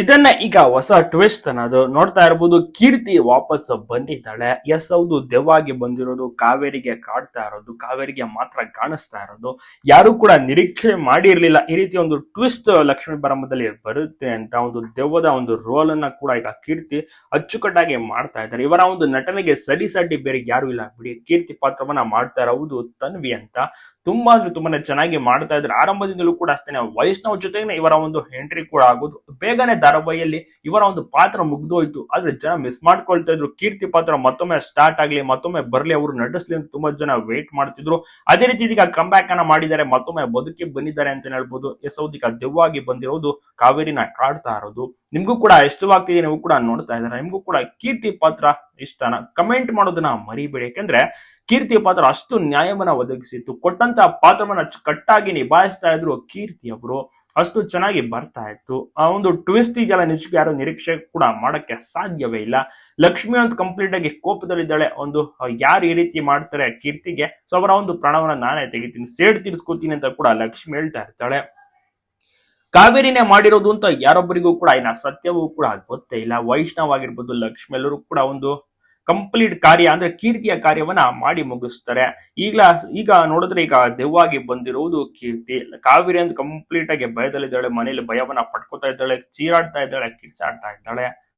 ಇದನ್ನ ಈಗ ಹೊಸ ಟ್ವಿಸ್ಟ್ ಅನ್ನೋದು ನೋಡ್ತಾ ಇರಬಹುದು ಕೀರ್ತಿ ವಾಪಸ್ ಬಂದಿದ್ದಾಳೆ. ಎಸ್ ಹೌದು ದೆವ್ವಾಗಿ ಬಂದಿರೋದು, ಕಾವೇರಿಗೆ ಕಾಡ್ತಾ ಇರೋದು, ಕಾವೇರಿಗೆ ಮಾತ್ರ ಕಾಣಿಸ್ತಾ ಇರೋದು. ಯಾರು ಕೂಡ ನಿರೀಕ್ಷೆ ಮಾಡಿರ್ಲಿಲ್ಲ. ಈ ರೀತಿ ಒಂದು ಟ್ವಿಸ್ಟ್ ಲಕ್ಷ್ಮೀ ಬರಮದಲ್ಲಿ ಬರುತ್ತೆ ಅಂತ ಒಂದು ದೆವ್ವದ ಒಂದು ರೋಲ್ ಅನ್ನ ಕೂಡ ಈಗ ಕೀರ್ತಿ ಅಚ್ಚುಕಟ್ಟಾಗಿ ಮಾಡ್ತಾ ಇದ್ದಾರೆ. ಇವರ ಒಂದು ನಟನೆಗೆ ಸರಿಸಾಟಿ ಬೇರೆ ಯಾರು ಇಲ್ಲ. ಬಿಡಿ, ಕೀರ್ತಿ ಪಾತ್ರವನ್ನ ಮಾಡ್ತಾ ಇರೋದು ತನ್ವಿ ಅಂತ. ತುಂಬಾ ಅಂದ್ರೆ ತುಂಬಾನೇ ಚೆನ್ನಾಗಿ ಮಾಡ್ತಾ ಇದ್ದಾರೆ. ಆರಂಭದಿಂದಲೂ ಕೂಡ ಅಷ್ಟೇ ವೈಷ್ಣವ್ ಜೊತೆಗೆ ಇವರ ಒಂದು ಎಂಟ್ರಿ ಕೂಡ ಆಗೋದು. ಬೇಗನೆ ಧಾರಾವಾಹಿಯಲ್ಲಿ ಇವರ ಒಂದು ಪಾತ್ರ ಮುಗ್ದೋಯ್ತು. ಆದ್ರೆ ಜನ ಮಿಸ್ ಮಾಡ್ಕೊಳ್ತಾ ಇದ್ರು. ಕೀರ್ತಿ ಪಾತ್ರ ಮತ್ತೊಮ್ಮೆ ಸ್ಟಾರ್ಟ್ ಆಗ್ಲಿ, ಮತ್ತೊಮ್ಮೆ ಬರ್ಲಿ, ಅವರು ನಡೆಸ್ಲಿ ಅಂತ ತುಂಬಾ ಜನ ವೇಟ್ ಮಾಡ್ತಿದ್ರು. ಅದೇ ರೀತಿ ಇದೀಗ ಬ್ಯಾಕ್ ಅನ್ನ ಮಾಡಿದ್ದಾರೆ. ಮತ್ತೊಮ್ಮೆ ಬದುಕಿ ಬಂದಿದ್ದಾರೆ ಅಂತ ಹೇಳ್ಬೋದು. ಎಸ್ ಹೌದು ಈಗ ದೆವ್ವಾಗಿ ಬಂದಿರೋದು ಕಾವೇರಿನ ಕಾಡ್ತಾ ಇರೋದು. ನಿಮ್ಗೂ ಕೂಡ ಇಷ್ಟವಾಗ್ತಿದೆ, ನೀವು ಕೂಡ ನೋಡ್ತಾ ಇದ್ದಾರೆ, ನಿಮಗೂ ಕೂಡ ಕೀರ್ತಿ ಪಾತ್ರ ಇಷ್ಟನ ಕಮೆಂಟ್ ಮಾಡೋದನ್ನ ಮರಿಬೇಡಿ. ಯಾಕಂದ್ರೆ ಕೀರ್ತಿ ಪಾತ್ರ ಅಷ್ಟು ನ್ಯಾಯವನ್ನ ಒದಗಿಸಿತ್ತು, ಕೊಟ್ಟಂತ ಪಾತ್ರವನ್ನ ಕಟ್ಟಾಗಿ ನಿಭಾಯಿಸ್ತಾ ಇದ್ರು ಕೀರ್ತಿ ಅವರು. ಅಷ್ಟು ಚೆನ್ನಾಗಿ ಬರ್ತಾ ಇತ್ತು. ಆ ಒಂದು ಟ್ವಿಸ್ಟ್ ಇದೆಯಲ್ಲ, ನಿಜಕ್ಕೂ ಯಾರು ನಿರೀಕ್ಷೆ ಕೂಡ ಮಾಡಕ್ಕೆ ಸಾಧ್ಯವೇ ಇಲ್ಲ. ಲಕ್ಷ್ಮಿ ಅಂತ ಕಂಪ್ಲೀಟ್ ಆಗಿ ಕೋಪದಲ್ಲಿದ್ದಾಳೆ, ಒಂದು ಯಾರು ಈ ರೀತಿ ಮಾಡ್ತಾರೆ ಕೀರ್ತಿಗೆ? ಸೊ ಅವರ ಒಂದು ಪ್ರಾಣವನ್ನ ನಾನೇ ತೆಗಿತೀನಿ, ಸೇಡ್ ತೀರಿಸ್ಕೋತೀನಿ ಅಂತ ಕೂಡ ಲಕ್ಷ್ಮಿ ಹೇಳ್ತಾ ಇರ್ತಾಳೆ. ಕಾವೇರಿನೇ ಮಾಡಿರೋದು ಅಂತ ಯಾರೊಬ್ಬರಿಗೂ ಕೂಡ, ಇನ್ನ ಸತ್ಯವೂ ಕೂಡ ಗೊತ್ತೇ ಇಲ್ಲ. ವೈಷ್ಣವ್ ಆಗಿರ್ಬೋದು, ಲಕ್ಷ್ಮಿ ಎಲ್ಲರೂ ಕೂಡ ಒಂದು ಕಂಪ್ಲೀಟ್ ಕಾರ್ಯ ಅಂದ್ರೆ ಕೀರ್ತಿಯ ಕಾರ್ಯವನ್ನ ಮಾಡಿ ಮುಗಿಸ್ತಾರೆ. ಈಗಲ, ಈಗ ನೋಡಿದ್ರೆ ಈಗ ದೆವ್ವಾಗಿ ಬಂದಿರುವುದು ಕೀರ್ತಿ. ಕಾವೇರಿ ಅಂತ ಕಂಪ್ಲೀಟ್ ಆಗಿ ಭಯದಲ್ಲಿದ್ದಾಳೆ, ಮನೇಲಿ ಭಯವನ್ನ ಪಡ್ಕೋತಾ ಇದ್ದಾಳೆ, ಚೀರಾಡ್ತಾ ಇದ್ದಾಳೆ, ಕಿರ್ಚಾಡ್ತಾ ಇದ್ದಾಳೆ.